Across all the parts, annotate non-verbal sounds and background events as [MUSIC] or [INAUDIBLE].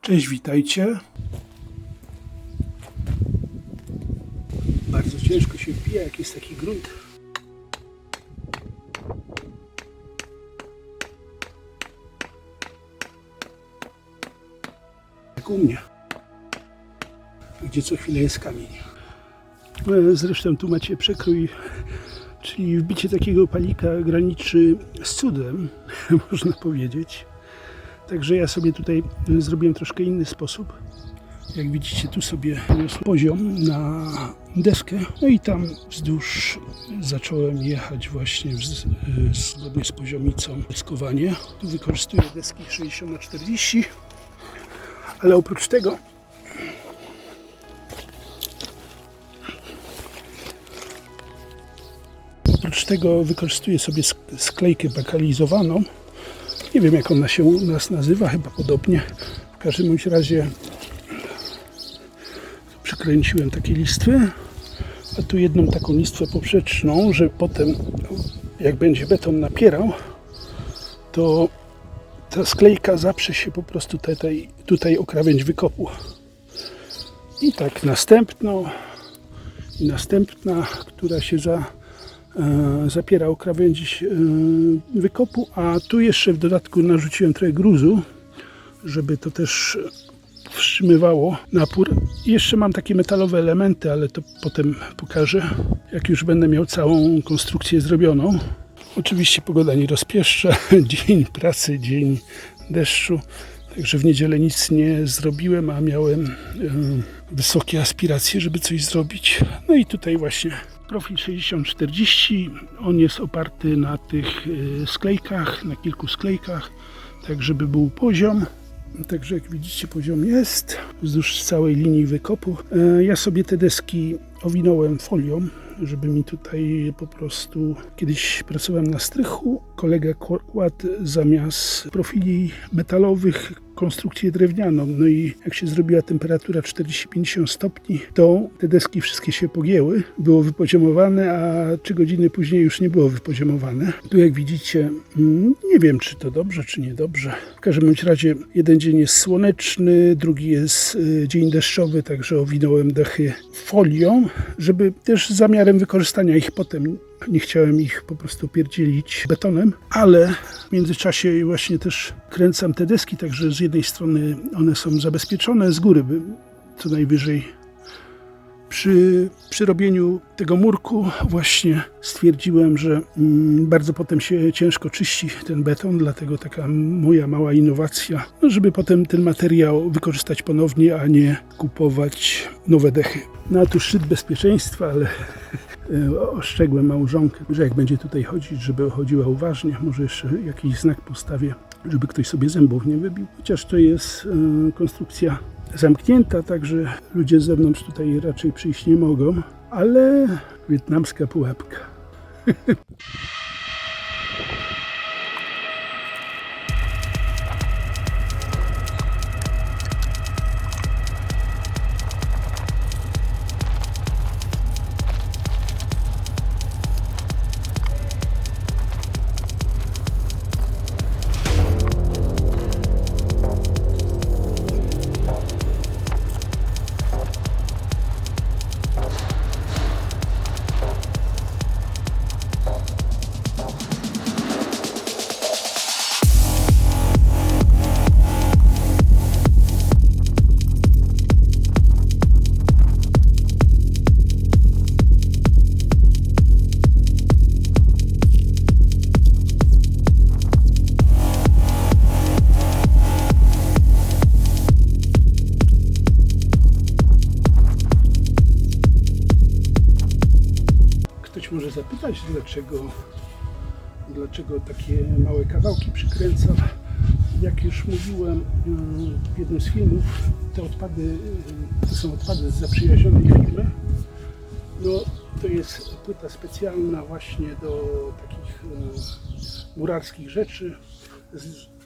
Cześć, witajcie. Bardzo ciężko się wbija, jak jest taki grunt. Jak u mnie, gdzie co chwilę jest kamień. E, Zresztą tu macie przekrój, czyli wbicie takiego palika graniczy z cudem, [LAUGHS] można powiedzieć. Także ja sobie tutaj y, zrobiłem troszkę inny sposób. Jak widzicie, tu sobie poziom na deskę. No i tam wzdłuż zacząłem jechać właśnie y, zgodnie z poziomicą deskowanie. Tu wykorzystuję deski 60 na 40 ale oprócz tego oprócz tego wykorzystuję sobie sk- sklejkę bakalizowaną nie wiem jak ona się u nas nazywa, chyba podobnie. W każdym razie przykręciłem takie listwy, a tu jedną taką listwę poprzeczną, że potem jak będzie beton napierał, to ta sklejka zaprze się po prostu tutaj, tutaj o krawędź wykopu. I tak następną i następna, która się za, e, zapiera o krawędź e, wykopu, a tu jeszcze w dodatku narzuciłem trochę gruzu, żeby to też wstrzymywało napór. Jeszcze mam takie metalowe elementy, ale to potem pokażę, jak już będę miał całą konstrukcję zrobioną. Oczywiście pogoda nie rozpieszcza, [LAUGHS] dzień pracy, dzień deszczu. Także w niedzielę nic nie zrobiłem, a miałem e, wysokie aspiracje, żeby coś zrobić. No i tutaj właśnie profil 6040. On jest oparty na tych e, sklejkach, na kilku sklejkach, tak żeby był poziom. Także jak widzicie poziom jest wzdłuż całej linii wykopu. E, Ja sobie te deski owinąłem folią, żeby mi tutaj po prostu kiedyś pracowałem na strychu. Kolega kładł zamiast profili metalowych konstrukcję drewnianą. No i jak się zrobiła temperatura 40-50 stopni, to te deski wszystkie się pogięły. Było wypoziomowane, a 3 godziny później już nie było wypoziomowane. Tu jak widzicie, mm, nie wiem czy to dobrze, czy niedobrze. W każdym razie jeden dzień jest słoneczny, drugi jest y, dzień deszczowy, także owinąłem dechy folią, żeby też zamiarem wykorzystania ich potem nie chciałem ich po prostu pierdzielić betonem, ale w międzyczasie właśnie też kręcam te deski, także z jednej strony one są zabezpieczone, z góry co najwyżej przy, przy robieniu tego murku właśnie stwierdziłem, że mm, bardzo potem się ciężko czyści ten beton, dlatego taka moja mała innowacja, no żeby potem ten materiał wykorzystać ponownie, a nie kupować nowe dechy. No a tu szczyt bezpieczeństwa, ale ostrzegłem małżonkę, że jak będzie tutaj chodzić, żeby chodziła uważnie, może jeszcze jakiś znak postawię, żeby ktoś sobie zębów nie wybił. Chociaż to jest e, konstrukcja zamknięta, także ludzie z zewnątrz tutaj raczej przyjść nie mogą, ale wietnamska pułapka. [LAUGHS] dlaczego, dlaczego takie małe kawałki przykręcam. Jak już mówiłem mm, w jednym z filmów, te odpady y, to są odpady z zaprzyjaźnionej firmy. No, to jest płyta specjalna właśnie do takich y, murarskich rzeczy.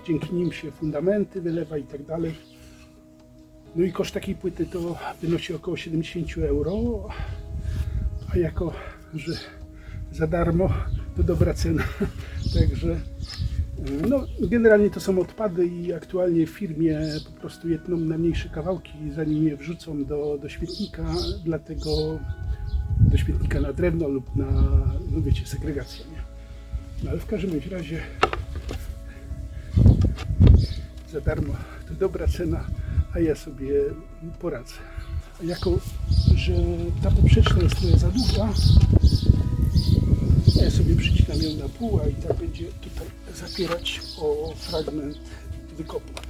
Dzięki nim się fundamenty wylewa i tak dalej. No i koszt takiej płyty to wynosi około 70 euro, a jako, że za darmo, to dobra cena. [LAUGHS] Także No, generalnie to są odpady i aktualnie w firmie po prostu je tną na mniejsze kawałki, zanim je wrzucą do, do śmietnika, dlatego do śmietnika na drewno lub na, no wiecie, segregacja, nie? No ale w każdym razie za darmo to dobra cena, a ja sobie poradzę. Jako, że ta poprzeczna jest trochę za długa, sobie przycinam ją na pół, a i tak będzie tutaj zapierać o fragment wykopu.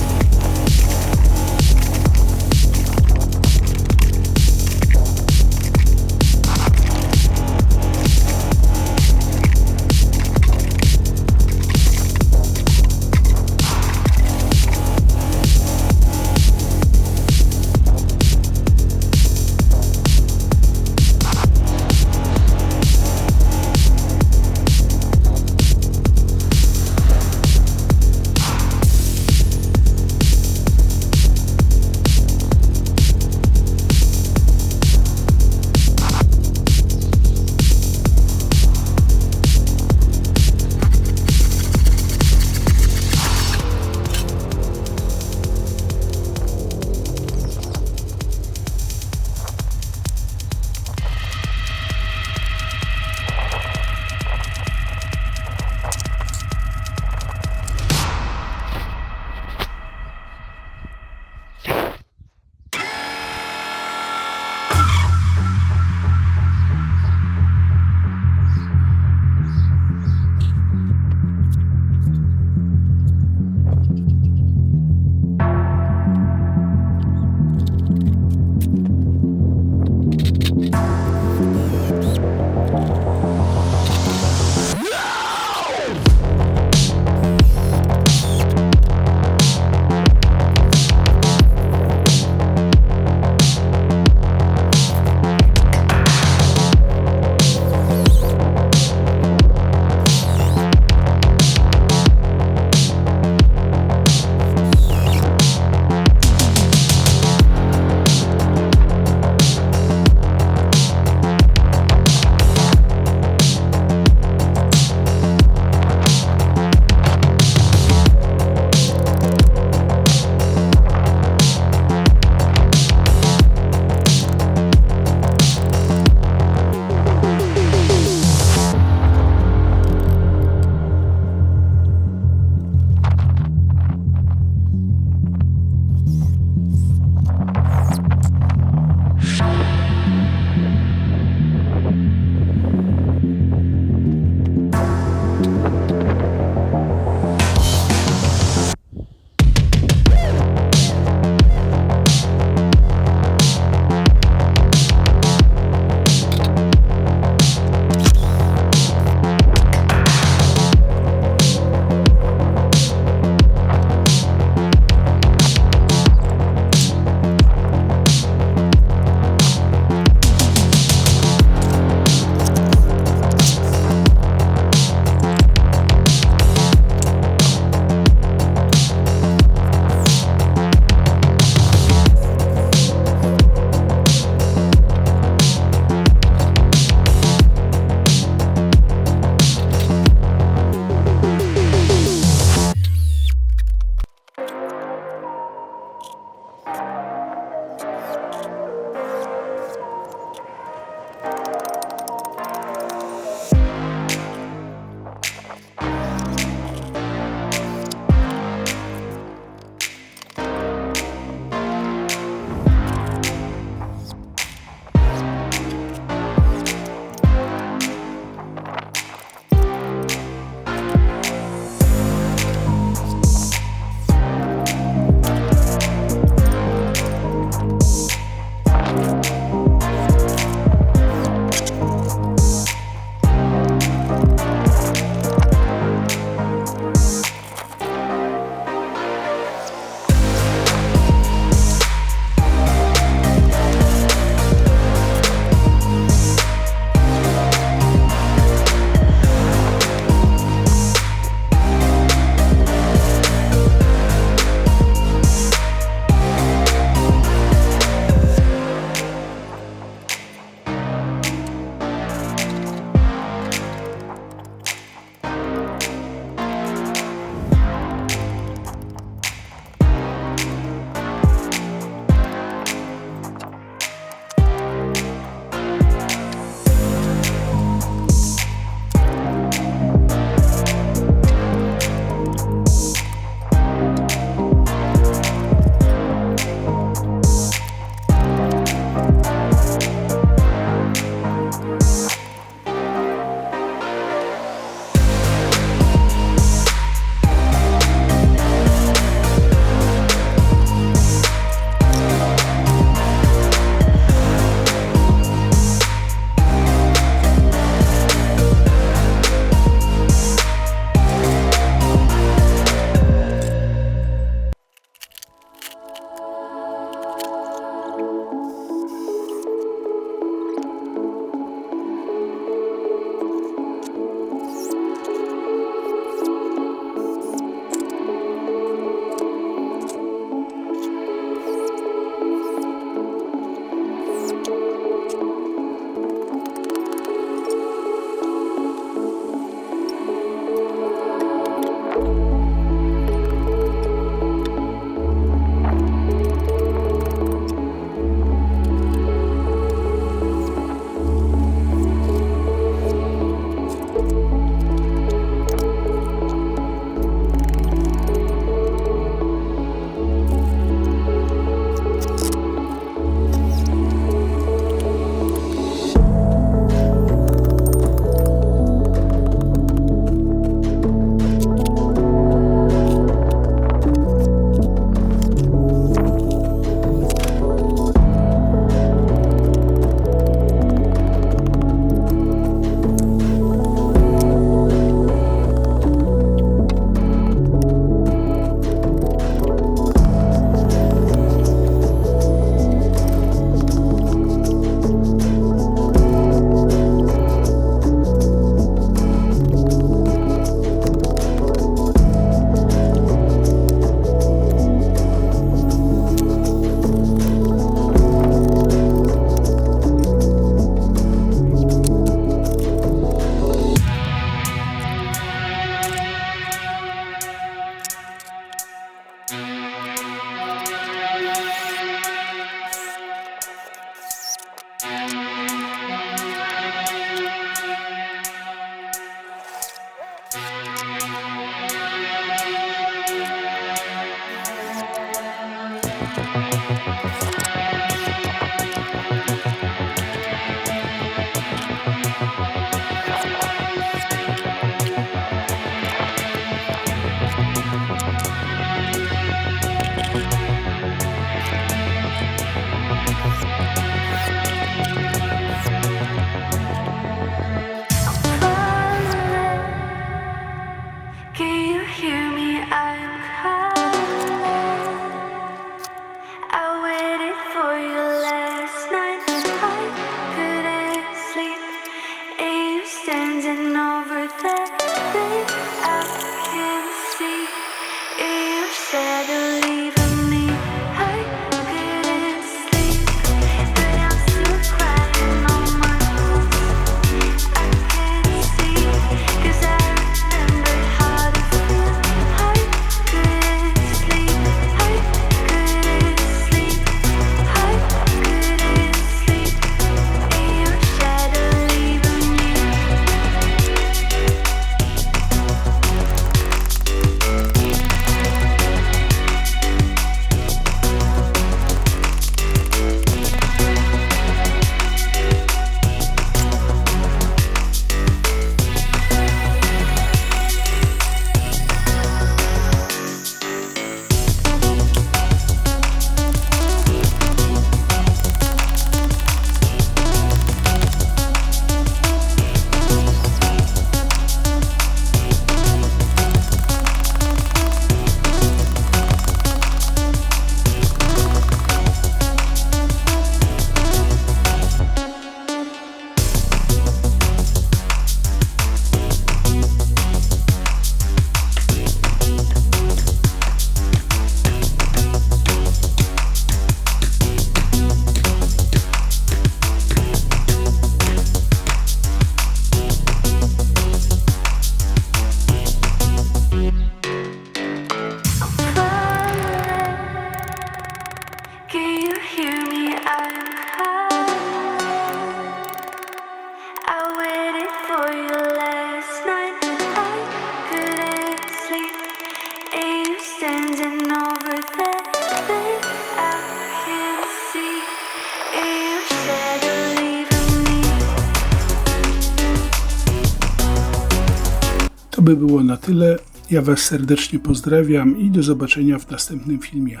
By było na tyle. Ja Was serdecznie pozdrawiam i do zobaczenia w następnym filmie.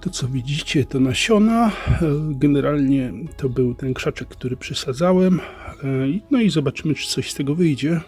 To co widzicie to nasiona. Generalnie to był ten krzaczek, który przysadzałem. E, No i zobaczymy, czy coś z tego wyjdzie.